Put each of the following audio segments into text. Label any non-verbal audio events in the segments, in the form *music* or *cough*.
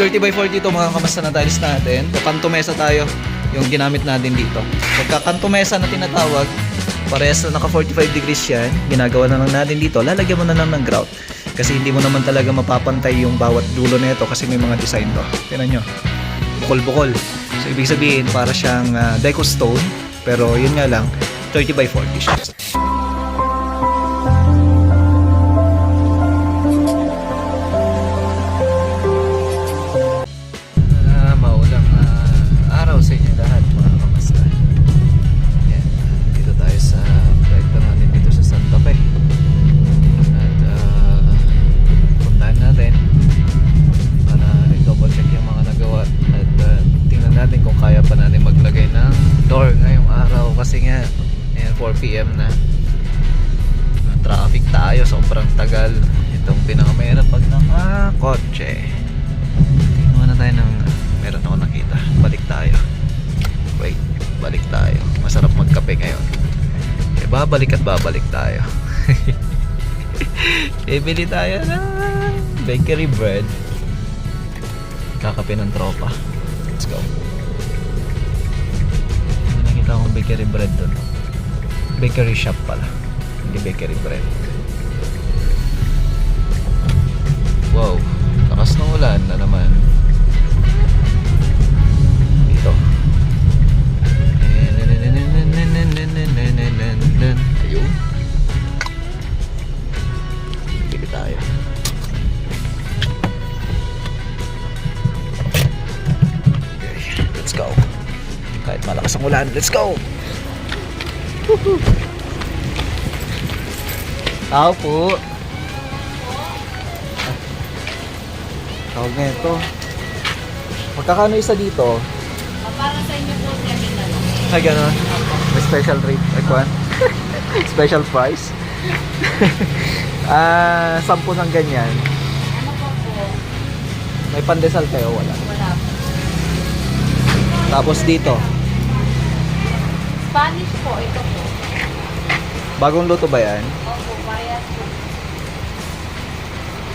30 by 40 ito mga kamasta na tiles natin. So, kanto mesa tayo yung ginamit natin dito. Pagka kanto mesa na tinatawag, parehas na naka 45 degrees yan, ginagawa na lang natin dito, lalagyan mo na lang ng grout. Kasi hindi mo naman talaga mapapantay yung bawat dulo nito kasi may mga design to. Tingnan nyo, bukol-bukol. So, ibig sabihin, para siyang uh, deco stone, pero yun nga lang, 30 by 40 siya. Balik tayo. Masarap magkape ngayon. Eh, babalik at babalik tayo. *laughs* Bibili tayo ng bakery bread. Kakape ng tropa. Let's go. May nakita akong bakery bread doon bakery shop pala. Hindi bakery bread. Wow. Lakas ng ulan na naman ulan let's go! Tao po. Ah. Tawag na ito. Magkakano isa dito? Para sa inyo po, 7 na lang. Ay, gano'n. May special rate. Ay, kwan. *laughs* special price. *laughs* Ah, sampu ng ganyan. Ano po po? May pandesal kayo, wala. Wala po. Tapos dito, Spanish po, ito po. bagong luto ba yan? Opo, parehas po.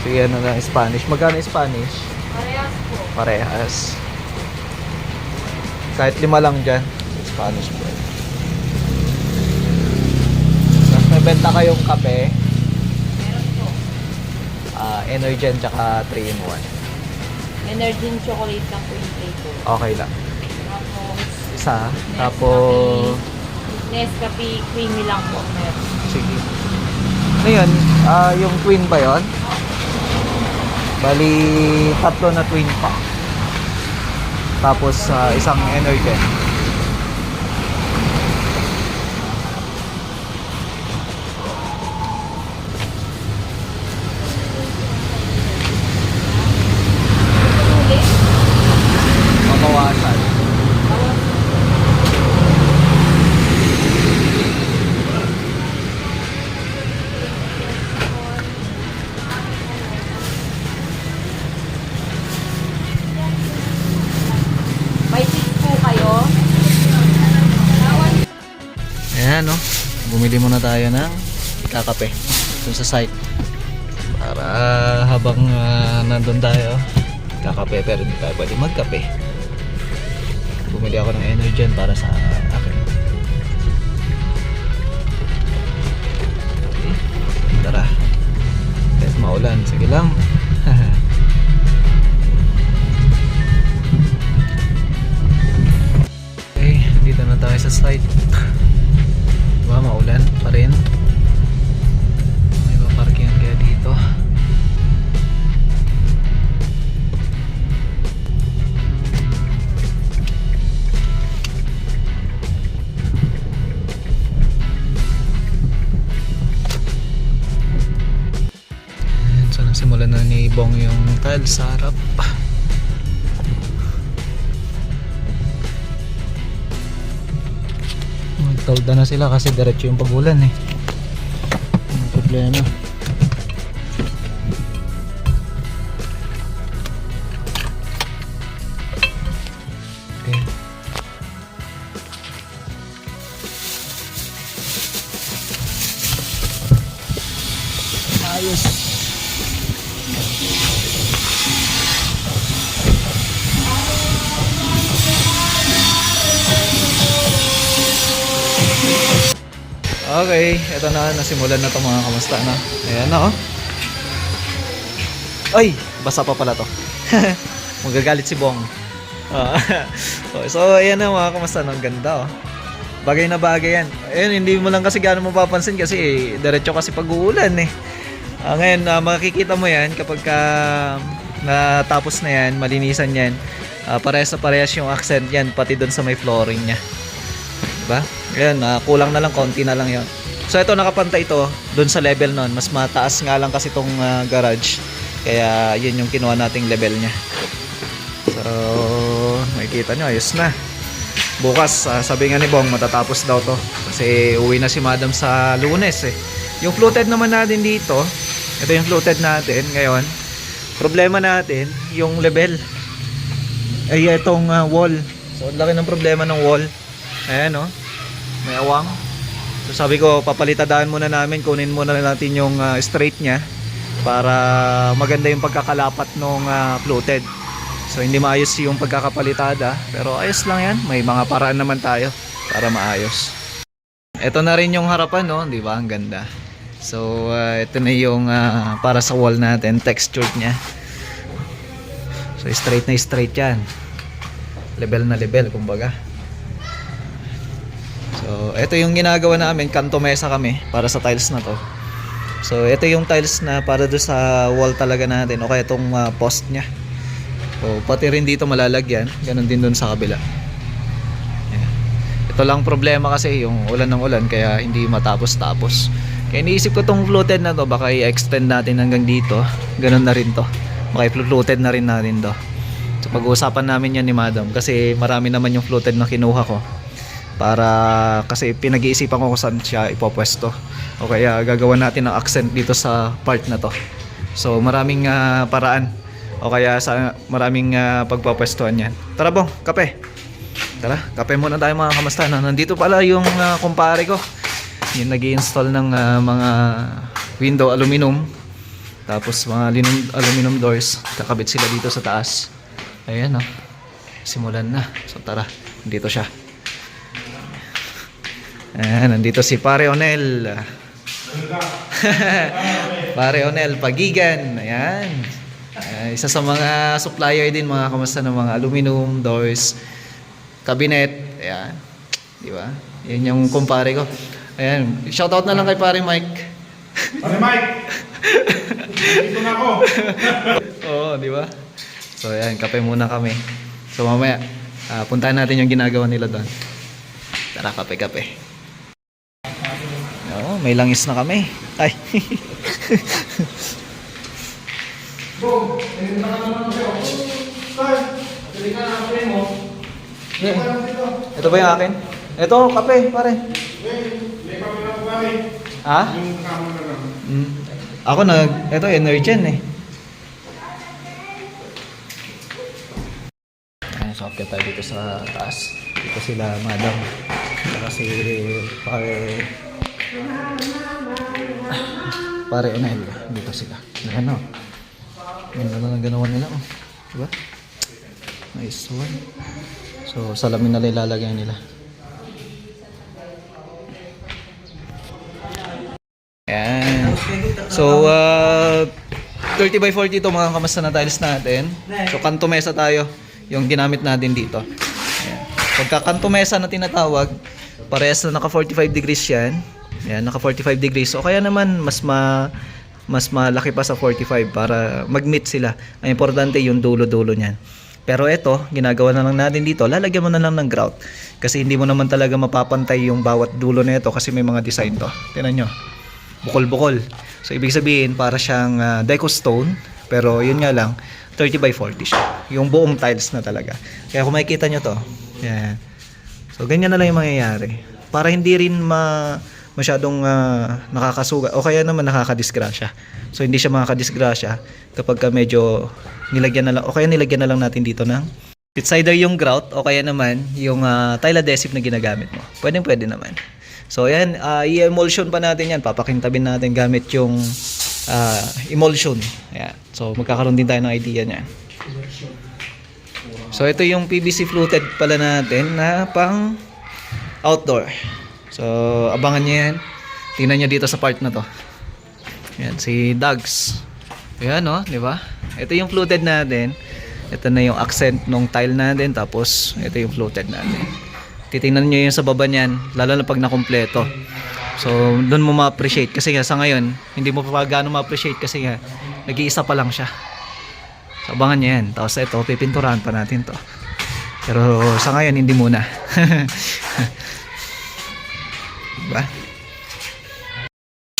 Sige, ano lang, Spanish. Magkano Spanish? Parehas po. Parehas. Kahit lima lang dyan. Spanish bread. Tapos may benta kayong kape. Meron po. ah Energen tsaka 3 in 1. Energy chocolate lang po yung flavor. Okay lang. Isa. Tapos, Nescafe creamy lang po. Meron. sige. Ano yun? Ah, yung twin ba yon? Bali, tatlo na twin pa. Tapos, ah, isang Energen. Tayo ng kakape dun sa site. Para habang ah, nandun tayo, kakape pero hindi tayo pwede magkape. Bumili ako ng Energen para sa akin. Okay. Tara. Kahit maulan, sige lang. *laughs* okay, dito na tayo sa site. Diba, maulan pa rin. May paparkingan kaya dito. Ayan, So, nasimulan na ni Bong yung tile sa harap. Magtolda na sila kasi diretso yung pagulan eh. Ang problema. Okay, eto na, nasimulan na to mga kamusta na. Ayan na oh. Ay, basa pa pala to. *laughs* Magagalit si Bong. Ah, *laughs* so, ayan na mga kamusta, no? ang ganda oh. Bagay na bagay yan. Ayun, hindi mo lang kasi gano'n mapapansin kasi eh, diretso kasi pag-uulan eh. Ah, ngayon, ah, makikita mo yan kapag ka natapos na yan, malinisan yan. Ah, parehas na parehas yung accent yan, pati doon sa may flooring niya. Diba? Ayan, ah, kulang na lang, konti na lang yon. So ito, nakapantay ito doon sa level nun. Mas mataas nga lang kasi itong ah, garage. Kaya yun yung kinuha nating level niya. So, makikita nyo, ayos na. Bukas, ah, sabi nga ni Bong, matatapos daw to. Kasi uwi na si Madam sa lunes eh. Yung fluted naman natin dito, ito yung fluted natin ngayon. Problema natin, yung level. Ay, itong ah, wall. So, laki ng problema ng wall. Ayan, oh. May awang. So, sabi ko, papalitadaan muna namin, kunin muna natin yung ah, straight niya para maganda yung pagkakalapat ng fluted. So hindi maayos yung pagkakapalitada pero ayos lang yan. May mga paraan naman tayo para maayos. Ito na rin yung harapan no, 'di ba? Ang ganda. So uh, ito na yung ah, para sa wall natin, textured niya. So straight na straight 'yan. Level na level kumbaga. So ito yung ginagawa namin, kanto mesa kami para sa tiles na to. So ito yung tiles na para do sa wall talaga natin o kaya itong ah, post niya. So, pati rin dito malalagyan. Ganon din dun sa kabila. Ayan. Ito lang problema kasi yung ulan ng ulan kaya hindi matapos-tapos. Kaya iniisip ko tong fluted na to baka i-extend natin hanggang dito. Ganon na rin to. Baka i-fluted na rin natin to. So pag-uusapan namin yan ni Madam kasi marami naman yung fluted na kinuha ko. Para kasi pinag-iisipan ko kung saan siya ipopwesto. O kaya gagawa natin ng accent dito sa part na to. So maraming ah, paraan o kaya sa maraming uh, pagpapwestuhan yan. Tara bong, kape. Tara, kape muna tayo mga kamusta. No? Nandito pala yung uh, kumpare ko. Yung nag install ng ah, mga window aluminum. Tapos mga linum, aluminum doors. Kakabit sila dito sa taas. Ayan o. Simulan na. So tara, dito siya. Ayan, nandito si Pare Onel. *laughs* Pare Onel, Pagigan. Ayan. Ah, isa sa mga supplier din mga kamusta ng mga aluminum doors, cabinet, ayan. Di ba? Yan yung kumpare ko. Ayan, shoutout na lang kay pare Mike. Pare Mike! Dito na ako! *laughs* Oo, di ba? So ayan, kape muna kami. So mamaya, ah, puntahan natin yung ginagawa nila doon. Tara, kape-kape. May langis na kami. Ay. Bro, ayun na naman siya. Dali ka na kape mo. Yeah. Ito ba yung akin? Ito, kape, pare. May kape na pare. Ha? Yung kamo na lang. Mm. Ako nag, ito Energen eh. Ayan, so akit tayo dito sa taas. Dito sila madam. Saka si pare... Pare Onel. Dito sila. Ano? Ganda na ng ganawan nila. Oh. Diba? Nice one. So, salamin na ilalagay nila. Ayan. So, uh, 30 by 40 ito mga kamasta na tiles natin. So, kanto mesa tayo yung ginamit natin dito. Ayan. Pagka kanto mesa na tinatawag, parehas na naka 45 degrees yan. Ayan, naka 45 degrees. O kaya naman, mas ma mas malaki pa sa 45 para mag-meet sila. Ang importante yung dulo-dulo niyan. Pero ito, ginagawa na lang natin dito, lalagyan mo na lang ng grout. Kasi hindi mo naman talaga mapapantay yung bawat dulo nito kasi may mga design to. Tingnan nyo bukol-bukol. So, ibig sabihin, para siyang uh, deco stone, pero yun nga lang, 30 by 40 siya. Yung buong tiles na talaga. Kaya kung makikita nyo to, yan. So, ganyan na lang yung mangyayari. Para hindi rin ma masyadong uh, nakakasuga o kaya naman nakakadisgrasya. So, hindi siya makakadisgrasya kapag ka medyo nilagyan na lang, o kaya nilagyan na lang natin dito ng It's either yung grout o kaya naman yung uh, tile adhesive na ginagamit mo. Pwede pwede naman. So ayan, uh, i-emulsion pa natin yan. Papakintabin natin gamit yung uh, emulsion. Ayan. So magkakaroon din tayo ng idea niyan. So ito yung PVC fluted pala natin na pang outdoor. So abangan niyo yan. Tingnan nyo dito sa part na to. Yan, si Dogs. Ayan, no? Di ba? Ito yung fluted natin. Ito na yung accent nung tile natin. Tapos, ito yung fluted natin. Titingnan nyo yung sa baba niyan. Lalo na pag nakompleto. So, doon mo ma-appreciate. Kasi nga, sa ngayon, hindi mo pa gaano ma-appreciate kasi nga, nag-iisa pa lang siya. So, abangan nyo yan. Tapos ito, pipinturahan pa natin to. Pero sa ngayon, hindi muna. *laughs* diba?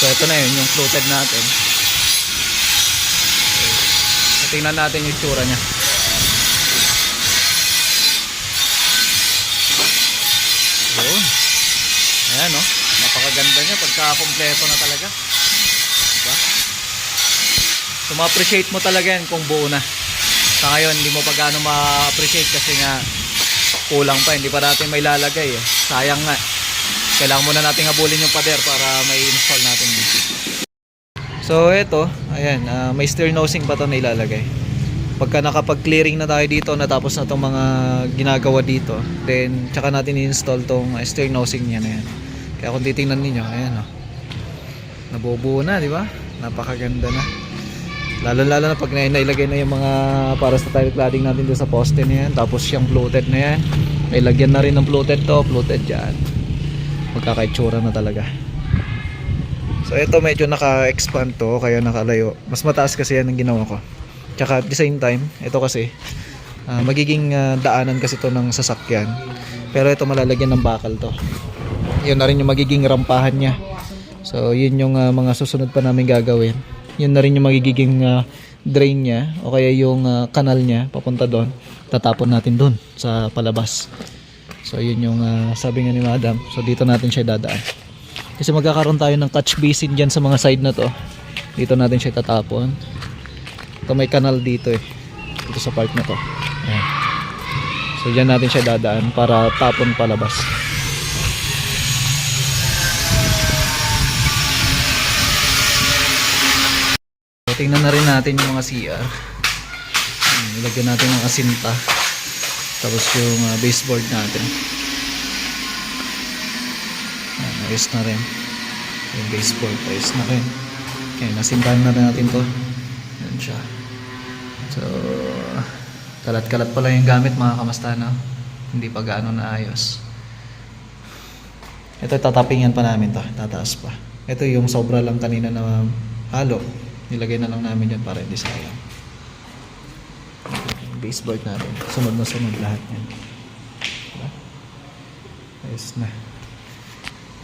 So, ito na yun, yung floated natin. So, tingnan natin yung tsura niya. Yun. Ayan, no? Napakaganda niya pagka-kompleto na talaga. Diba? So, ma-appreciate mo talaga yan kung buo na. Sa ngayon, hindi mo pa gaano ma-appreciate kasi nga kulang pa. Hindi pa natin may lalagay. Eh. Sayang nga. Kailangan muna natin habulin yung pader para may install natin dito. So, ito. Ayan. ah, may steer nosing pa ito na ilalagay. Pagka nakapag-clearing na tayo dito, natapos na itong mga ginagawa dito, then, tsaka natin i-install tong steer nosing niya na yan. Kaya kung titingnan ninyo, ayan o. Nabubuo na, di ba? Napakaganda na. Lalo-lalo na pag na nailagay na yung mga para sa tile cladding natin doon sa poste na yan. Tapos yung floated na yan. May lagyan na rin ng floated to. Floated dyan. Magkakaitsura na talaga. So ito medyo naka-expand to. Kaya nakalayo. Mas mataas kasi yan ang ginawa ko. Tsaka at the same time, ito kasi ah, magiging ah, daanan kasi to ng sasakyan. Pero ito malalagyan ng bakal to. Yun na rin yung magiging rampahan niya. So yun yung ah, mga susunod pa namin gagawin. Yun na rin yung magiging ah, drain niya o kaya yung ah, kanal niya papunta doon. Tatapon natin doon sa palabas. So yun yung ah, sabi nga ni Madam. So dito natin siya dadaan. Kasi magkakaroon tayo ng catch basin dyan sa mga side na to. Dito natin siya tatapon. Ito may kanal dito eh. Dito sa part na to. Ayan. So dyan natin siya dadaan para tapon palabas. So, tingnan na rin natin yung mga CR. Ayan, Ilagyan natin ng asinta. Tapos yung ah, baseboard natin. Ayan, ayos na rin. Yung baseboard, ayos na rin. Okay, nasintahan na rin natin to. Yan siya. So, kalat-kalat pa lang yung gamit mga kamastana. Hindi pa gaano naayos. Ito, tatapingan pa namin to. Tataas pa. Ito yung sobra lang kanina na halo. Nilagay na lang namin yan para hindi sayang. Baseboard natin. Sunod na sunod lahat yan. Diba? Ayos na.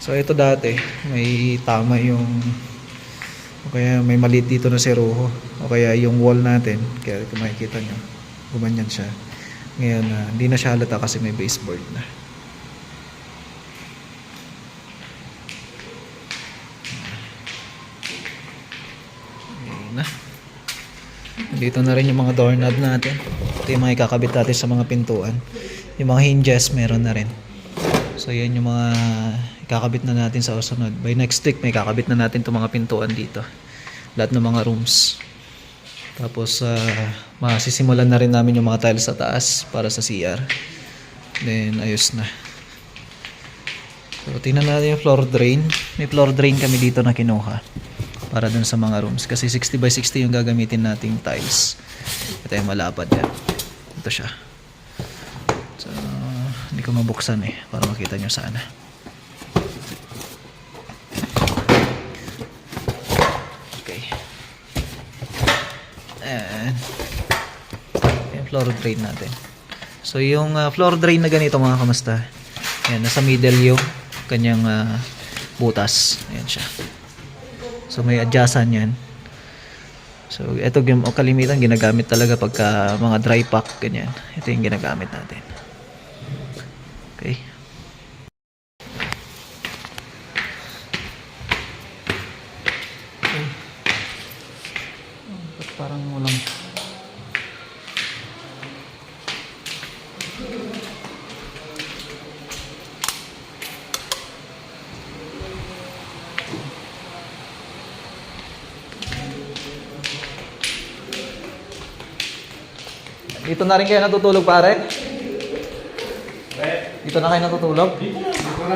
So ito dati, may tama yung o kaya may maliit dito na seruho o kaya yung wall natin kaya kung makikita nyo gumanyan siya ngayon ah, hindi na siya halata kasi may baseboard na dito na rin yung mga doorknob natin. Ito yung mga ikakabit natin sa mga pintuan. Yung mga hinges meron na rin. So yan yung mga ikakabit na natin sa usunod by next week may kakabit na natin itong mga pintuan dito. Lahat ng mga rooms. Tapos uh, masisimulan na rin namin yung mga tiles sa taas para sa CR then ayos na. So tingnan natin yung floor drain. May floor drain kami dito na kinuha para dun sa mga rooms. Kasi 60 by 60 yung gagamitin nating tiles. Ito yung malapad yan ito siya. So hindi ko mabuksan eh para makita nyo sana. Okay. And yung floor drain natin. So yung uh, floor drain na ganito mga kamasta yan nasa middle yung kanyang uh, butas. Ayan siya So may adjustan yan. So ito kalimitan ginagamit talaga pagka mga dry pack ganyan. Ito yung ginagamit natin. Dito na rin kayo natutulog pare? Dito na kayo natutulog?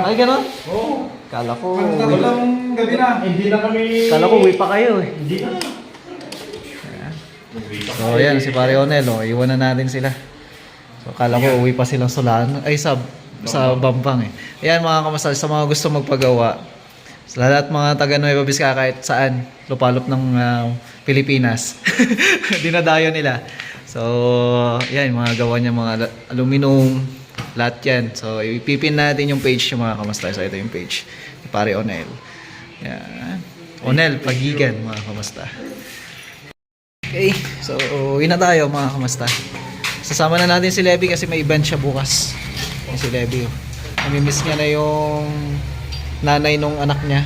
Ay, gano'n? Oo. Kala ko, Ang tagal lang gabi na. Hindi na kami... Kala ko uwi pa kayo eh. Hindi na. So ayan, si Pare Onel, oh, iwan na natin sila. So kala ko uwi pa silang Solano, ay sa sa Bambang eh. Ayan mga kamasal, sa mga gusto magpagawa, sa lahat mga taga Nueva Vizcaya kahit saan, lupalop ng ah, Pilipinas, *laughs* dinadayo nila. So, yan, mga gawa niya, mga aluminum, lahat yan. So, ipipin natin yung page yung mga kamastal. So, ito yung page ni Pare Onel. Yan. Onel, pagigan, mga kamasta. Okay, so uwi na tayo mga kamasta. Sasama na natin si Levi kasi may event siya bukas. Yung si Levi. oh. Namimiss niya na yung nanay nung anak niya.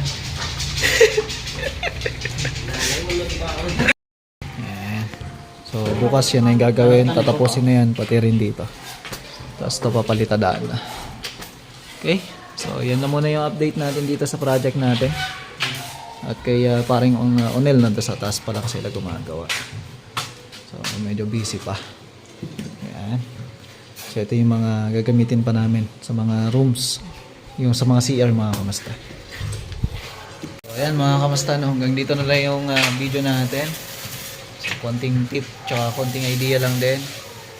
So bukas yan na yung gagawin. Tatapusin na yan pati rin dito. Tapos ito papalitadaan na. Okay, so yan na muna yung update natin dito sa project natin. At kay uh, paring uh, Onel nandun sa taas pala kasi sila gumagawa. So medyo busy pa. Ayan. So ito yung mga gagamitin pa namin sa mga rooms. Yung sa mga CR mga kamasta. So ayan mga kamasta no, hanggang dito na lang yung uh, video natin. So konting tip tsaka konting idea lang din.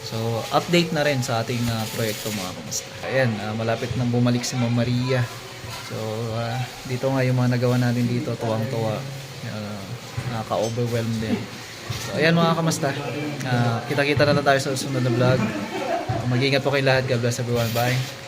So update na rin sa ating uh, proyekto mga kamasta. Ayan, uh, malapit nang bumalik si Ma'am Maria. So, ah, dito nga yung mga nagawa natin dito, tuwang-tuwa. Uh, nakaka-overwhelm din. So, ayan mga kamasta. Ah, kita-kita na tayo sa susunod na vlog. Mag-ingat po kayo lahat. God bless everyone. Bye.